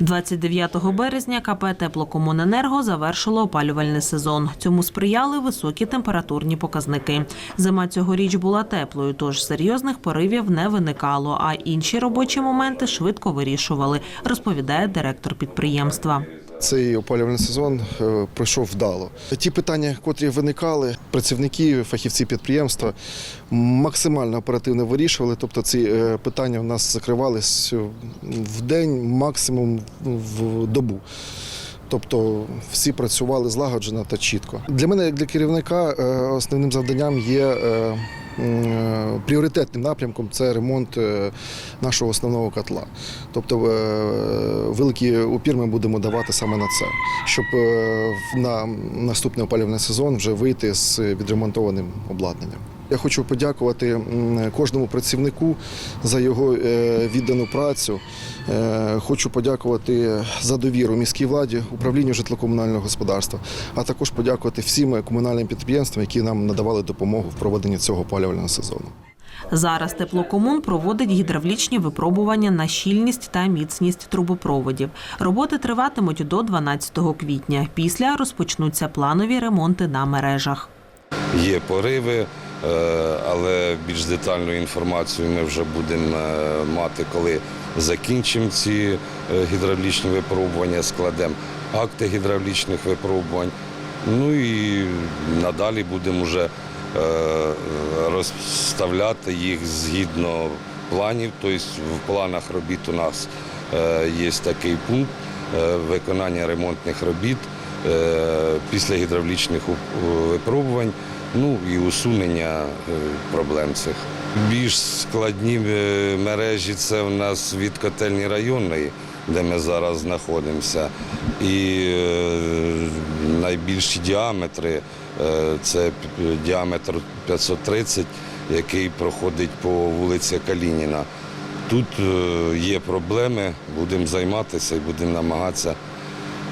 29 березня КП «Теплокомуненерго» завершило опалювальний сезон. Цьому сприяли високі температурні показники. Зима цьогоріч була теплою, тож серйозних поривів не виникало, а інші робочі моменти швидко вирішували, розповідає директор підприємства. Цей опалювальний сезон е, пройшов вдало. Ті питання, котрі виникали, працівники, фахівці підприємства максимально оперативно вирішували. Тобто ці е, питання у нас закривались в день, максимум в добу. Тобто всі працювали злагоджено та чітко. Для мене, як для керівника, е, основним завданням є е, е, пріоритетним напрямком це ремонт е, нашого основного котла. Тобто е, великий упір ми будемо давати саме на це, щоб е, на наступний опалювальний сезон вже вийти з відремонтованим обладнанням. Я хочу подякувати кожному працівнику за його е, віддану працю. Е, Хочу подякувати за довіру міській владі, управлінню житлово-комунального господарства, а також подякувати всім комунальним підприємствам, які нам надавали допомогу в проведенні цього опалювального сезону. Зараз теплокомун проводить гідравлічні випробування на щільність та міцність трубопроводів. Роботи триватимуть до 12 квітня. Після розпочнуться планові ремонти на мережах. Є пориви, але більш детальну інформацію ми вже будемо е, мати, коли закінчимо ці е, гідравлічні випробування, складемо акти гідравлічних випробувань. Ну і надалі будемо вже е, розставляти їх згідно планів. Тобто в планах робіт у нас е, є такий пункт е, виконання ремонтних робіт е, після гідравлічних випробувань, ну і усунення е, проблем цих. Більш складні е, мережі це у нас від котельні районної, де ми зараз знаходимося. І е, найбільші діаметри це діаметр 530, який проходить по вулиці Калініна. Тут є проблеми, будемо займатися і будемо намагатися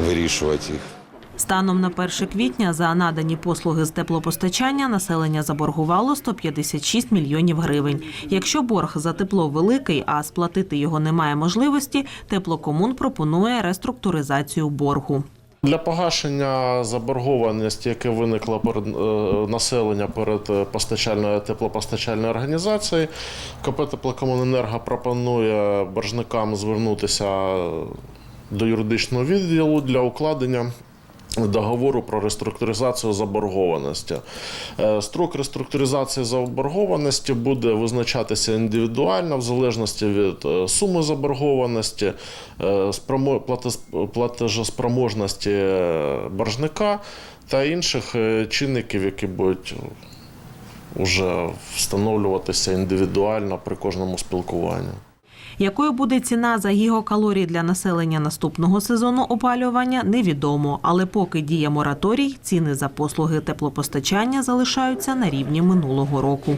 вирішувати їх. Станом на 1 квітня за надані послуги з теплопостачання населення заборгувало 156 мільйонів гривень. Якщо борг за тепло великий, а сплатити його немає можливості, теплокомун пропонує реструктуризацію боргу. Для погашення заборгованості, яка виникла перед е, населення перед е, постачальною теплопостачальною організацією, КП «Теплокомуненерго» пропонує боржникам звернутися до юридичного відділу для укладення. Договору про реструктуризацію заборгованості. Е, Строк реструктуризації заборгованості буде визначатися індивідуально в залежності від е, суми заборгованості, е, платежоспроможності е, боржника та інших чинників, які будуть вже встановлюватися індивідуально при кожному спілкуванні. Якою буде ціна за гігокалорії для населення наступного сезону опалювання, невідомо. Але поки діє мораторій, ціни за послуги теплопостачання залишаються на рівні минулого року.